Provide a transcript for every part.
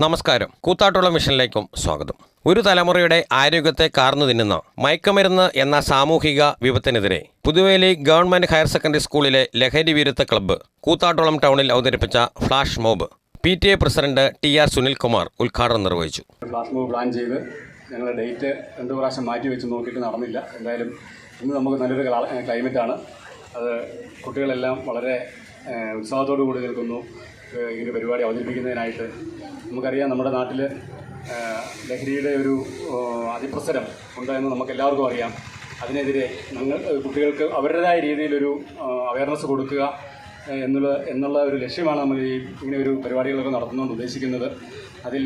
നമസ്കാരം. കൂത്താട്ടുള്ള മിഷനിലേക്കും സ്വാഗതം. ഒരു തലമുറയുടെ ആരോഗ്യത്തെ കാർന്നു തിന്നുന്ന മയക്കമരുന്ന് എന്ന സാമൂഹിക വിപത്തിനെതിരെ പുതുവേലി ഗവൺമെന്റ് ഹയർ സെക്കൻഡറി സ്കൂളിലെ ലഹരി വിരുദ്ധ ക്ലബ്ബ് കൂത്താട്ടുളം ടൗണിൽ അവതരിപ്പിച്ച flash mob P T A president T R Sunilkumar ഉദ്ഘാടനം നിർവഹിച്ചു. ഫ്ലാഷ് മോബ് പ്ലാൻ ഡേറ്റ് രണ്ട് പ്രാവശ്യം മാറ്റി വെച്ച് നോക്കിയിട്ട് നടന്നില്ല. എന്തായാലും ഇന്ന് നമുക്ക് നല്ലൊരു ക്ലാ- ക്ലൈമറ്റാണ്. അത് കുട്ടികളെല്ലാം വളരെ ഉത്സാഹത്തോടു കൂടി നിൽക്കുന്നു. ഈ ഒരു പരിപാടി അവതരിപ്പിക്കുന്നതിനായിട്ട്. നമുക്കറിയാം നമ്മുടെ നാട്ടിൽ ലഹരിയുടെ ഒരു അതിപ്രസരം ഉണ്ടെന്ന് നമുക്ക് എല്ലാവർക്കും അറിയാം. അതിനെതിരെ ഞങ്ങൾ കുട്ടികൾക്ക് അവരുടേതായ രീതിയിലൊരു അവയർനെസ് കൊടുക്കുക എന്നുള്ള എന്നുള്ള ഒരു ലക്ഷ്യമാണ് നമ്മൾ ഈ ഇങ്ങനെ ഒരു പരിപാടികളൊക്കെ നടത്തുന്നുകൊണ്ട് ഉദ്ദേശിക്കുന്നത്. അതിൽ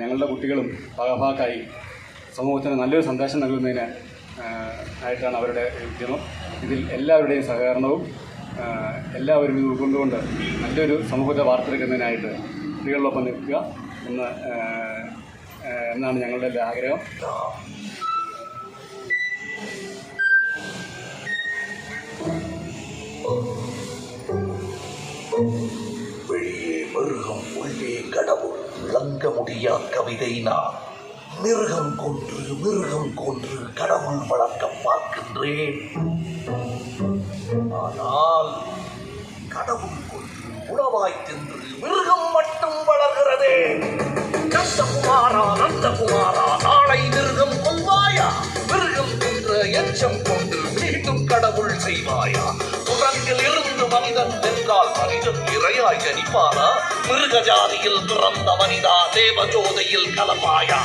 ഞങ്ങളുടെ കുട്ടികളും ഭാഗഭാക്കായി സമൂഹത്തിന് നല്ലൊരു സന്ദേശം നൽകുന്നതിന് ആയിട്ടാണ് അവരുടെ ഉദ്യമം. ഇതിൽ എല്ലാവരുടെയും സഹകരണവും എല്ലാവരും ഇത് ഉൾക്കൊണ്ടുകൊണ്ട് നല്ലൊരു സമൂഹത്തെ വാർത്തെടുക്കുന്നതിനായിട്ട് കുട്ടികളിലൊപ്പം നിൽക്കുക എന്ന് ഏഹ്, ഏഹ്, എന്നാണ് ഞങ്ങളുടെ എല്ലാ ആഗ്രഹം வெளியே மிருகம் உள்ளே கடவுள் விளங்க முடியா கவிதை நான் மிருகம் கொன்று மிருகம் கொன்று கடவுள் வளர்க்க பார்க்கின்றேன். ஆனால் கடவுள் கொன்று உணவாய் தின்று மிருகம் மட்டும் வளர்கிறது. நந்தகுமாரா நந்தகுமாரா நாளை மிருகம் கொள்வாயா? மிருகம் என்ற எச்சம் கொண்டு மீண்டும் கடவுள் செய்வாயா? குரங்கில் இருந்து மனிதன் வென்றால் மனிதன் இறையாய் ஜனிப்பானா? மிருகஜாதியில் பிறந்த வனிதா தேவஜோதையில் கலப்பாயா?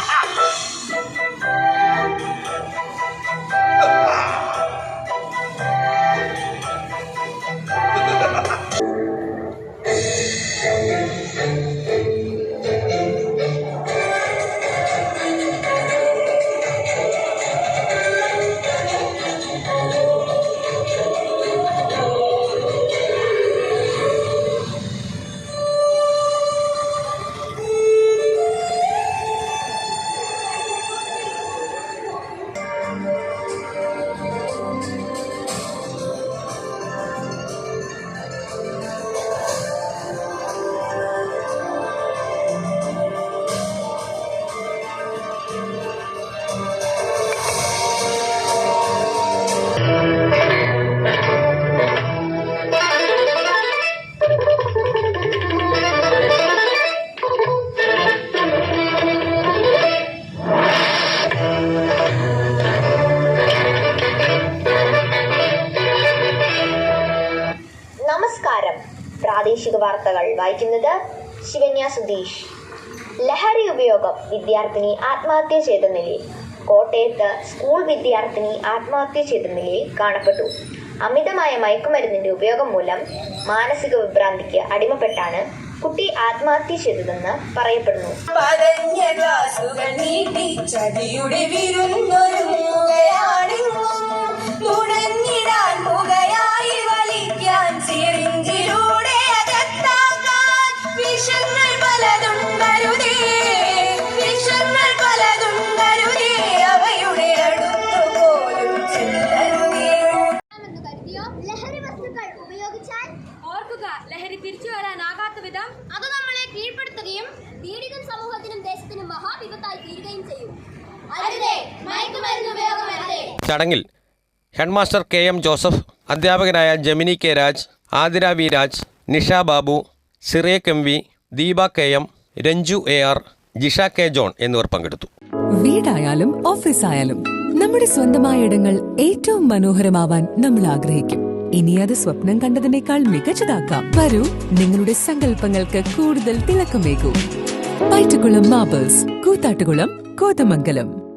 പ്രാദേശിക വാർത്തകൾ വായിക്കുന്നത് ശിവന്യ സുധീഷ്. ലഹരി ഉപയോഗം വിദ്യാർത്ഥിനി ആത്മഹത്യ ചെയ്ത നിലയിൽ. കോട്ടയത്ത് സ്കൂൾ വിദ്യാർത്ഥിനി ആത്മഹത്യ ചെയ്ത നിലയിൽ കാണപ്പെട്ടു. അമിതമായ മയക്കുമരുന്നിന്റെ ഉപയോഗം മൂലം മാനസിക വിഭ്രാന്തിക്ക് അടിമപ്പെട്ടാണ് കുട്ടി ആത്മഹത്യ ചെയ്തതെന്ന് പറയപ്പെടുന്നു. പറഞ്ഞ ക്ലാസുകൾ നീട്ടി ചതിയുടെ വിരുന്നൊരുങ്ങുകയാണെങ്ങും ചടങ്ങിൽ ഹെഡ്മാസ്റ്റർ കെ എം ജോസഫ് അധ്യാപകനായ Jamini K Raj Athira V Raj Nisha Babu Cyriac M V Deepa K M Ranju A R Jisha K John എന്നിവർ പങ്കെടുത്തു. വീടായാലും ഓഫീസായാലും നമ്മുടെ സ്വന്തമായ ഇടങ്ങൾ ഏറ്റവും മനോഹരമാവാൻ നമ്മൾ ആഗ്രഹിക്കും. ഇനി അത് സ്വപ്നം കണ്ടതിനേക്കാൾ മികച്ചതാക്കാം. വരൂ നിങ്ങളുടെ സങ്കല്പങ്ങൾക്ക് കൂടുതൽ തിളക്കമേകൂ. പൈറ്റുകുളം മാബേഴ്സ് കൂത്താട്ടുകുളം കോതമംഗലം.